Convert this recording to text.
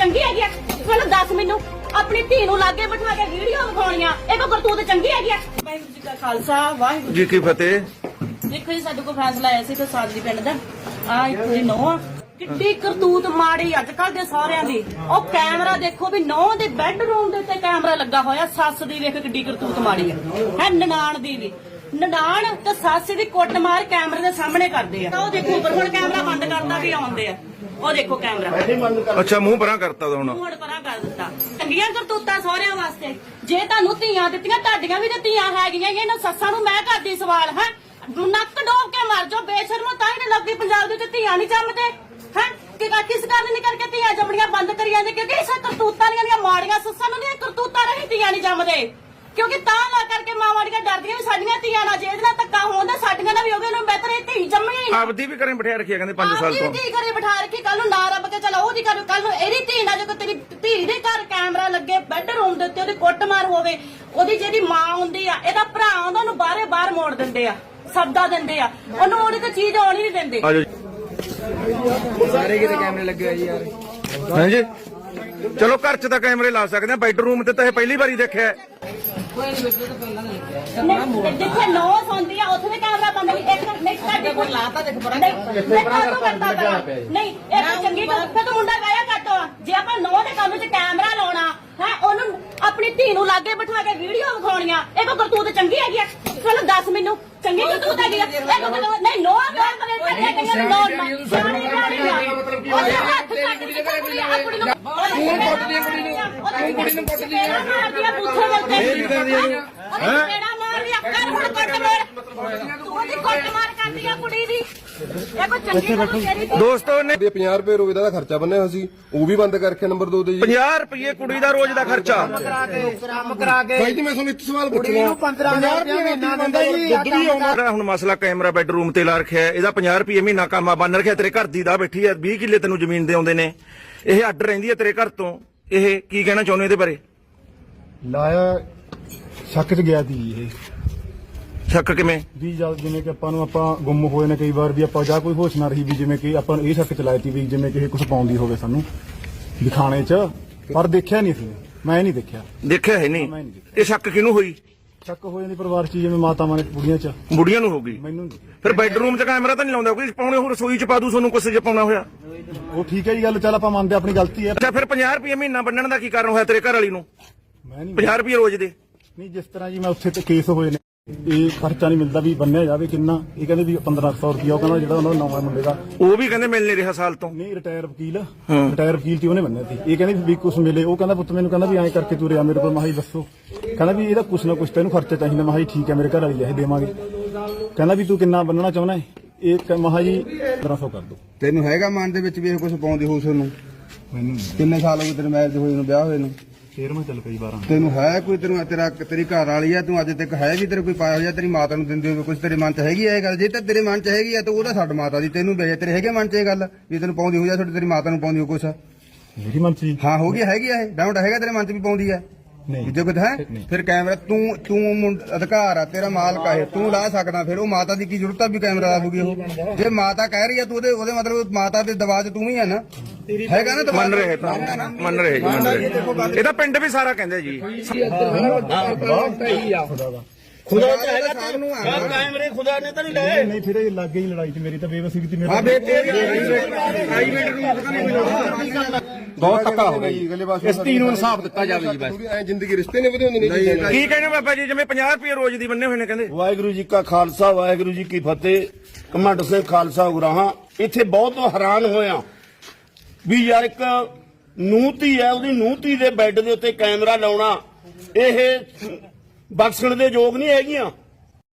ਚੰਗੀ ਹੈਗੀ ਆ। ਮੈਨੂੰ ਦੱਸ ਮੈਨੂੰ। ਆਪਣੀ ਧੀ ਨੂੰ ਲਾਗੇ ਬਿਠਾ ਕੇ ਵੀਡੀਓ ਵਿਖਾਉਣੀਆਂ ਇਹ ਕੋ ਕਰਤੂਤ ਚੰਗੀ ਹੈਗੀ ਆ। ਵਾਹਿਗੁਰੂ ਜੀ ਕਾ ਖਾਲਸਾ ਵਾਹਿਗੁਰੂ ਜੀ ਕੀ ਫਤਿਹ। ਦੇਖੋ ਜੀ ਸਾਡੇ ਕੋਲ ਫੈਸਲਾ ਆਇਆ ਸੀ ਕਿ ਸਾਜਲੀ ਪਿੰਡ ਦਾ। ਆ ਇੱਕ ਜੀ ਨੌ ਕਿੱਡੀ ਕਰਤੂਤ ਮਾੜੀ ਅੱਜ ਕੱਲ ਦੇ ਸਾਰਿਆਂ ਦੀ। ਉਹ ਕੈਮਰਾ ਦੇਖੋ ਵੀ ਨੌ ਦੇ ਬੈੱਡਰੂਮ ਦੇ ਉੱਤੇ ਕੈਮਰਾ ਲੱਗਾ ਹੋਇਆ। ਸੱਸ ਦੀ ਵੇਖ ਕਿੱਡੀ ਕਰਤੂਤ ਮਾੜੀ ਹੈ ਹੈ ਨਨਾਣ ਦੀ ਵੀ। ਨਨਾਣ ਤੇ ਸੱਸ ਦੀ ਕੁੱਟ ਮਾਰ ਕੈਮਰੇ ਦੇ ਸਾਹਮਣੇ ਕਰਦੇ ਆ। ਉਹ ਦੇਖੋ ਹੁਣ ਕੈਮਰਾ ਬੰਦ ਕਰਦਾ ਵੀ ਆਉਂਦੇ ਆ। ਉਹ ਦੇਖੋ ਕੈਮਰਾ। ਅੱਛਾ ਮੂੰਹ ਪਰਾਂ ਕਰਤਾ ਤਾ ਹੁਣ। ਮੂੰਹ ਪਰਾਂ ਕਰ ਦਿੱਤਾ। ਚੰਗੀਆਂ ਕਰਤੂਤਾਂ ਸਹੁਰਿਆਂ ਵਾਸਤੇ। ਜੇ ਤੁਹਾਨੂੰ ਧੀਆਂ ਦਿੱਤੀਆਂ ਤੁਹਾਡੀਆਂ ਵੀ ਤਾਂ ਧੀਆਂ ਹੈਗੀਆਂ ਇਹਨਾਂ ਸੱਸਾਂ ਨੂੰ ਮੈਂ ਕਰਦੀ ਸਵਾਲ ਹੈ? ਨੱਕ ਡੋਬ ਕੇ ਮਰ ਜਾਓ ਬੇਸ਼ਰਮੋ ਤਾਂ ਹੀ ਲੱਗਦੀ ਪੰਜਾਬ ਦੇ ਵਿੱਚ ਧੀਆਂ ਨਹੀਂ ਜੰਮਦੇ ਹੈ? ਕਿ ਕਿਸ ਕਾਰਨ ਨਹੀਂ ਕਰਕੇ ਧੀਆਂ ਜੰਮਣੀਆਂ ਬੰਦ ਕਰੀ ਜਾਂਦੇ ਕਿਉਂਕਿ ਇਸ ਕਰਤੂਤਾਂ ਦੀਆਂ ਦੀਆਂ ਮਾੜੀਆਂ ਸੱਸਾਂ ਨੂੰ ਦੀਆਂ ਕਰਤੂਤਾਂ ਰਹੀ ਧੀਆਂ ਨਹੀਂ ਜੰਮਦੇ। ਕਿਉਂਕਿ ਤਾਂ ਲਾ ਕਰਕੇ ਮਾਵਾਂ ਦੀਆਂ ਡਰਦੀਆਂ ਵੀ ਸਾਡੀਆਂ ਧੀਆਂ ਨਾਲ ਜੇ ਇਹਦੇ ਨਾਲ ਧੱਕਾ ਹੁੰਦਾ ਸਾਡੀਆਂ ਨਾਲ ਵੀ ਹੋਵੇ ਉਹਨੂੰ ਬਿਹਤਰ ਇਹ ਧੀ ਜੰਮਣੀ ਨਾ ਆਪਦੀ ਵੀ ਘਰੇ ਬਿਠਾ ਰੱਖਿਆ ਕਹਿੰਦੇ 5 ਸਾਲ ਤੋਂ। ਧੀ ਘਰੇ ਬਿਠਾ ਰੱਖੀ ਕੱਲ ਨੂੰ ਨਾ ਰੱਬ ਕੇ ਚਲਾ ਉਹਦੀ ਘਰ ਕੱਲ ਨੂੰ ਇਹਦੀ ਧੀ ਨਾਲ ਜੇ ਤੇਰੀ ਧੀ ਦੇ ਘਰ ਕੈਮਰਾ ਲੱਗੇ ਬੈੱਡਰੂਮ ਦੇ ਉੱਤੇ ਉਹਦੀ ਕੁੱਟਮਾਰ ਹੋਵੇ ਉਹਦੀ ਜਿਹੜੀ ਮਾਂ ਹੁੰਦੀ ਆ ਇਹਦਾ ਭਰਾ ਆਉਂਦਾ ਉਹਨੂੰ ਬਾਹਰੇ ਬਾਹਰ ਮੋੜ ਦਿੰਦੇ ਆ ਸਬਦਾ ਦਿੰਦੇ ਆ। ਉਹਨੂੰ ਉਹਦੀ ਤਾਂ ਚੀਜ਼ ਆਉਣੀ ਨਹੀਂ ਦਿੰਦੇ। ਆਜੋ ਸਾਰੇ ਕਿਤੇ ਕੈਮਰੇ ਲੱਗੇ ਹੋਏ ਜੀ ਯਾਰ। ਹਾਂਜੀ। ਚਲੋ ਘਰ 'ਚ ਤਾਂ ਕੈਮਰੇ ਲਾ ਸਕਦੇ ਆ ਬੈਡਰੂਮ ਤੇ ਤਾਂ ਇਹ ਪਹਿਲੀ ਵਾਰੀ ਦੇਖਿਆ। ਨਹੀਂ, ਜਿੱਥੇ ਨੌ ਸੌਂਦੀ ਆ ਉੱਥੇ ਵੀ ਕੈਮਰਾ ਬੰਦ ਨਹੀਂ ਇੱਕ ਨਹੀਂ ਸਾਡੀ ਕੋਈ ਲਾਤਾ ਦੇਖ ਪਰਾਂ ਨਹੀਂ ਕਾਹਤੋਂ ਕਰਦਾ ਪਿਆ? ਨਹੀਂ ਇੱਕ ਚੰਗੀ ਗੱਲ ਫਿਰ ਤੂੰ ਮੁੰਡਾ ਕਾਇਆ ਕਰਦਾ ਜੇ ਆਪਾਂ ਨੌ ਦੇ ਕੰਮ 'ਚ ਕੈਮਰਾ ਲਾਉਣਾ ਹੈ ਉਹਨੂੰ ਆਪਣੀ ਧੀ ਨੂੰ ਲਾਗੇ ਬਿਠਾ ਕੇ ਵੀਡੀਓ ਵਿਖਾਉਣੀਆਂ। ਇਹ ਕੋ ਕਰਤੂਤ ਚੰਗੀ ਹੈਗੀ ਆ। ਮੈਨੂੰ ਦੱਸ ਮੈਨੂੰ ਚੰਗੀ ਕਰਤੂਤ ਹੈਗੀ ਆ। ਇਹ ਕੋ ਨਹੀਂ ਨੌ ਵਿਆਹ ਕਰੇ ਕਰਿਆ ਕਈਆਂ ਨੂੰ ਨੌ ਸਿਆਣੀ ਬਿਆਣੀ ਆ। ਉਹਦੇ ਹੱਥ ਕੱਟ ਕੇ ਕੁੜੀ ਆਪਣੀ ਨੂੰ ਤੂੰ ਕੁੱਟਦੀ ਕੁੜੀ ਨੂੰ ਤੂੰ ਕੁੜੀ ਨੂੰ ਕੁੱਟਦੀ ਆ ਮਾਰਦੀ ਆ? ਬੁੱਥੇ ਵਰਤੇ ਹੈ? ਮੇਰਾ ਮਾਰ ਲਿਆ ਕਰ ਹੁਣ ਕੁੱਟ ਮਾਰ। ਤੂੰ ਉਹਦੀ ਕੁੱਟ ਮਾਰ ਕਰਦੀ ਆ ਕੁੜੀ ਦੀ। ਇਹ ਕੋ ਚੰਗੀ ਗੱਲ ਤੇਰੀ ਧੀ ਦੋਸਤੋ ਨੇ ਦੇ 50 ਰੁਪਏ ਰੋਜ਼ ਦਾ ਖਰਚਾ ਬੰਨਿਆ ਸੀ। ਉਹ ਵੀ ਬੰਦ ਕਰਕੇ ਨੰਬਰ 2 ਤੇ ਜੀ। 50 ਰੁਪਏ ਕੁੜੀ ਦਾ ਰੋਜ਼ ਦਾ ਖਰਚਾ। ਕੰਮ ਕਰਾ ਕੇ। ਭਾਈ ਜੀ ਮੈਂ ਤੁਹਾਨੂੰ ਇੱਕ ਸਵਾਲ ਕੁੜੀ ਪੁੱਛਣਾ ਨੂੰ 15000 ਰੁਪਏ ਮਹੀਨਾ ਦਿੰਦਾ ਜੀ? ਦੁੱਧ ਵੀ ਆਉਂਦਾ ਹੁਣ ਮਸਲਾ ਕੈਮਰਾ ਬੈਡਰੂਮ ਤੇ ਲਾ ਰੱਖਿਆ ਹੈ, ਇਹਦਾ 50 ਰੁਪਏ ਮਹੀਨਾ ਕਾਮਾ ਬੰਨ ਰੱਖਿਆ ਤੇਰੇ ਘਰ ਦੀ ਦਾ ਬੈਠੀ ਹੈ। 20 ਕਿੱਲੇ ਤੈਨੂੰ ਜ਼ਮੀਨ ਦੇ ਆਉਂਦੇ ਨੇ। ਇਹ ਅੱਡ ਰਹਿੰਦੀ ਹੈ ਤੇਰੇ ਘਰ ਤੋਂ। ਇਹ ਕੀ ਕਹਿਣਾ ਚਾਹੁੰਦੇ ਇਹਦੇ ਬਾਰੇ? ਲਾਇਆ ਸ਼ੱਕ ਚ ਗਿਆ ਸੀ ਇਹ। ਸ਼ੱਕ ਕਿਵੇਂ? ਵੀ ਜਦ ਜਿਵੇਂ ਕਿ ਆਪਾਂ ਨੂੰ ਆਪਾਂ ਗੁੰਮ ਹੋਏ ਨੇ ਕਈ ਵਾਰ ਵੀ ਆਪਾਂ ਜਾਂ ਕੋਈ ਹੋਸ਼ ਨਾ ਰਹੀ ਵੀ ਜਿਵੇਂ ਕਿ ਆਪਾਂ ਨੂੰ ਇਹ ਸ਼ੱਕ ਚ ਲਾਇਆ ਸੀ ਵੀ ਜਿਵੇਂ ਕਿ ਇਹ ਕੁਝ ਪਾਉਂਦੀ ਹੋਵੇ ਸਾਨੂੰ ਦਿਖਾਣੇ ਚ ਪਰ ਦੇਖਿਆ ਨਹੀਂ ਸੀ। ਮੈਂ ਨਹੀਂ ਦੇਖਿਆ। ਦੇਖਿਆ ਹੈ ਨਹੀਂ। ਇਹ ਸ਼ੱਕ ਕਿਹਨੂੰ ਹੋਈ? ਸ਼ੱਕ ਹੋ ਜਾਂਦੀ ਪਰਿਵਾਰ ਚ ਜਿਵੇਂ ਮਾਤਾਵਾਂ ਨੇ ਬੁੜੀਆਂ ਚ। ਬੁੜੀਆਂ ਨੂੰ ਹੋ ਗਈ। ਮੈਨੂੰ ਨਹੀਂ। ਫਿਰ ਬੈਡਰੂਮ 'ਚ ਕੈਮਰਾ ਤਾਂ ਨਹੀਂ ਲਾਉਂਦਾ ਕੋਈ? ਪਾਉਣੇ ਹੋਰ ਰਸੋਈ 'ਚ ਪਾ ਦੂ ਤੁਹਾਨੂੰ ਕੁਛ ਜੇ ਪਾਉਣਾ ਹੋਇਆ। ਉਹ ਠੀਕ ਹੈ ਜੀ ਗੱਲ ਚੱਲ ਆਪਾਂ ਮੰਨਦੇ ਆਪਣੀ ਗਲਤੀ ਹੈ। ਅੱਛਾ ਫਿਰ 50 ਰੁਪਏ ਮਹੀਨਾ ਬੰਨਣ ਦਾ ਕੀ ਕਾਰਨ ਹੋਇਆ ਤੇਰੇ ਘਰ ਵਾਲੀ ਨੂੰ? ਮੈਂ ਨਹੀਂ 50 ਰੁਪਏ ਰੋਜ਼ ਦੇ। ਨਹੀਂ ਜਿਸ ਤਰ੍ਹਾਂ ਜੀ ਮੈਂ ਉੱਥੇ ਤੇ ਕੇਸ ਹੋਏ ਨੇ। ਇਹ ਖਰਚਾ ਨਹੀਂ ਮਿਲਦਾ ਵੀ ਬੰਨਿਆ ਜਾਵੇ ਕਿੰਨਾ। ਇਹ ਕਹਿੰਦੇ ਵੀ 1500 ਰੁਪਇਆ ਉਹ ਕਹਿੰਦਾ ਜਿਹੜਾ ਉਹਨਾਂ ਦਾ ਨਵਾਂ ਮੁੰਡੇ ਦਾ। ਉਹ ਵੀ ਕਹਿੰਦੇ ਮਿਲ ਨਹੀਂ ਰਿਹਾ ਸਾਲ ਤੋਂ। ਨਹੀਂ ਰਿਟਾਇਰ ਵਕੀਲ। ਰਿਟਾਇਰ ਵਕੀਲ ਤੇ ਉਹਨੇ ਬੰਨਿਆ ਸੀ। ਇਹ ਕਹਿੰਦੇ ਵੀ ਕੁਛ ਮਿਲੇ। ਉਹ ਕਹਿੰਦਾ ਪੁੱਤ ਮੈਨੂੰ ਕਹਿੰਦਾ ਵੀ ਐਂ ਕਰਕੇ ਤੂੰ ਰਿਆ ਮੇਰੇ ਕੋਲ। ਮਾਹੀ ਦੱਸੋ। ਕਹਿੰਦਾ ਵੀ ਇਹਦਾ ਕੁਛ ਨਾ ਕੁਛ ਤੈਨੂੰ ਖਰਚਾ ਚਾਹੀਦਾ ਮਾਹੀ ਠੀਕ ਹੈ ਮੇਰੇ ਘਰ ਵਾਲੀ ਲੈ ਦੇਵਾਂਗੇ। ਕਹਿੰਦਾ ਵੀ ਤੂੰ ਕਿੰਨਾ ਬੰਨਣਾ ਚਾਹੁੰਦਾ ਹੈ? ਇਹ ਕ- ਮਹਾ ਜੀ 1500 ਕਰ ਦੋ। ਤੈਨੂੰ ਹੈਗਾ ਮਨ ਦੇ ਵਿੱਚ ਵੀ ਇਹ ਕੁਝ ਪਾਉਂਦੀ ਹੋਸ ਨੂੰ ਮੈਨੂੰ ਕਿੰਨੇ ਸਾਲ ਹੋ ਗਏ ਤੇਰੇ ਮੈਰਿਜ ਹੋਏ ਨੂੰ ਵਿਆਹ ਹੋਏ ਨੂੰ? ਫੇਰ ਮੈਂ ਚੱਲ ਪਈ 12 ਤੈਨੂੰ ਹੈ ਕੋਈ ਤੈਨੂੰ ਤੇਰਾ ਤੇਰੀ ਘਰ ਵਾਲੀ ਆ ਤੂੰ ਅੱਜ ਤੱਕ ਹੈ ਵੀ ਤੇਰੇ ਕੋਈ ਪਾਇਆ ਹੋਇਆ ਤੇਰੀ ਮਾਤਾ ਨੂੰ ਦਿੰਦੇ ਹੋਵੇ ਕੁਝ ਤੇਰੇ ਮਨ 'ਚ ਹੈਗੀ ਆ ਇਹ ਗੱਲ? ਜੇ ਤਾਂ ਤੇਰੇ ਮਨ 'ਚ ਹੈਗੀ ਆ ਤਾਂ ਉਹਦਾ ਛੱਡ ਮਾਤਾ ਦੀ ਤੈਨੂੰ ਵੇਜੇ ਤੇਰੇ ਹੈਗੇ ਮਨ 'ਚ ਇਹ ਗੱਲ? ਵੀ ਤੈਨੂੰ ਪਾਉਂਦੀ ਹੋਈ ਆ ਤੁਹਾਡੀ ਤੇਰੀ ਮਾਤਾ ਨੂੰ ਪਾਉਂਦੀ ਹੋ ਕੁਛ? ਮੇਰੀ ਮੰਤਰੀ ਹਾਂ ਹੋ ਗਈ ਹੈਗੀ ਆ ਇਹ। ਡਾਊਟ ਹੈਗਾ ਤੇਰੇ ਮਨ 'ਚ ਵੀ ਪਾਉਂਦੀ ਆ? ਨਹੀਂ। ਜੇ ਕੁਝ ਹੈ ਫਿਰ ਕੈਮਰਾ ਤੂੰ ਤੂੰ ਅਧਿਕਾਰ ਆ ਤੇਰਾ ਮਾਲਕ ਆ ਇਹ। ਤੂੰ ਲਾ ਸਕਦਾ ਫਿਰ ਉਹ ਮਾਤਾ ਦੀ ਕੀ ਜ਼ਰੂਰਤ ਆ ਵੀ ਕੈਮਰਾ ਲਾਉਗੀ ਉਹ? ਜੇ ਮਾਤਾ ਕਹਿ ਰਹੀ ਆ ਤੂੰ ਉਹਦੇ ਉਹਦੇ ਮਤਲਬ ਮਾਤਾ ਦੇ ਦਬਾਅ 'ਚ ਤੂੰ ਵੀ ਆ ਨਾ। ਹੈਗਾ ਨਾ ਮੰਨ ਰਹੇ ਤਾਂ। ਮੰਨ ਰਹੇ ਜੀ ਮੰਨ ਰਹੇ ਇਹਦਾ ਪਿੰਡ ਵੀ ਸਾਰਾ ਕਹਿੰਦੇ ਜੀ। ਖੁਦਾ ਚਾਹੇਗਾ ਸਭ ਨੂੰ ਆ ਨਹੀਂ ਨਹੀਂ ਫਿਰ ਇਹ ਲੱਗ ਗਈ ਲੜਾਈ ਚ ਮੇਰੀ ਤਾਂ ਬੇਵਸੀ ਕੀਤੀ ਮੇਰੇ। ਆ ਬੇ ਤੇਰੀ ਪ੍ਰਾਈਵੇਟ ਰੂਮ ਪਤਾ ਨਹੀਂ ਮਿਲਦਾ ਬਹੁਤ ਧੱਕਾ ਹੋ ਗਿਆ ਜੀ। ਅਗਲੇ ਪਾਸੇ ਇਸ ਤੀਨ ਨੂੰ ਇਨਸਾਫ ਦਿੱਤਾ ਜਾਵੇ ਜੀ ਬਸ। ਐ ਜ਼ਿੰਦਗੀ ਰਿਸ਼ਤੇ ਨੇ ਵਧਾਉਂਦੀ ਨਹੀਂ ਜੀ ਕੀ ਕਹਿੰਦੇ ਬਾਬਾ ਜੀ? ਜਿਵੇਂ 50 ਰੁਪਏ ਰੋਜ਼ ਦੀ ਬੰਨੇ ਹੋਏ ਨੇ ਕਹਿੰਦੇ। ਵਾਹਿਗੁਰੂ ਜੀ ਕਾ ਖਾਲਸਾ ਵਾਹਿਗੁਰੂ ਜੀ ਕੀ ਫਤਿਹ। ਕਮੰਡ ਸਿੰਘ ਖਾਲਸਾ ਉਗਰਾਹਾਂ ਇੱਥੇ ਬਹੁਤ ਹੈਰਾਨ ਹੋਇਆ। ਵੀ ਯਾਰ ਇੱਕ ਨੂੰਤੀ ਹੈ, ਉਹਦੀ ਨੂੰਤੀ ਦੇ ਬੈੱਡ ਦੇ ਉੱਤੇ ਕੈਮਰਾ ਲਾਉਣਾ, ਇਹ ਬਖਸ਼ਣ ਦੇ ਯੋਗ ਨਹੀਂ ਹੈਗੀਆਂ।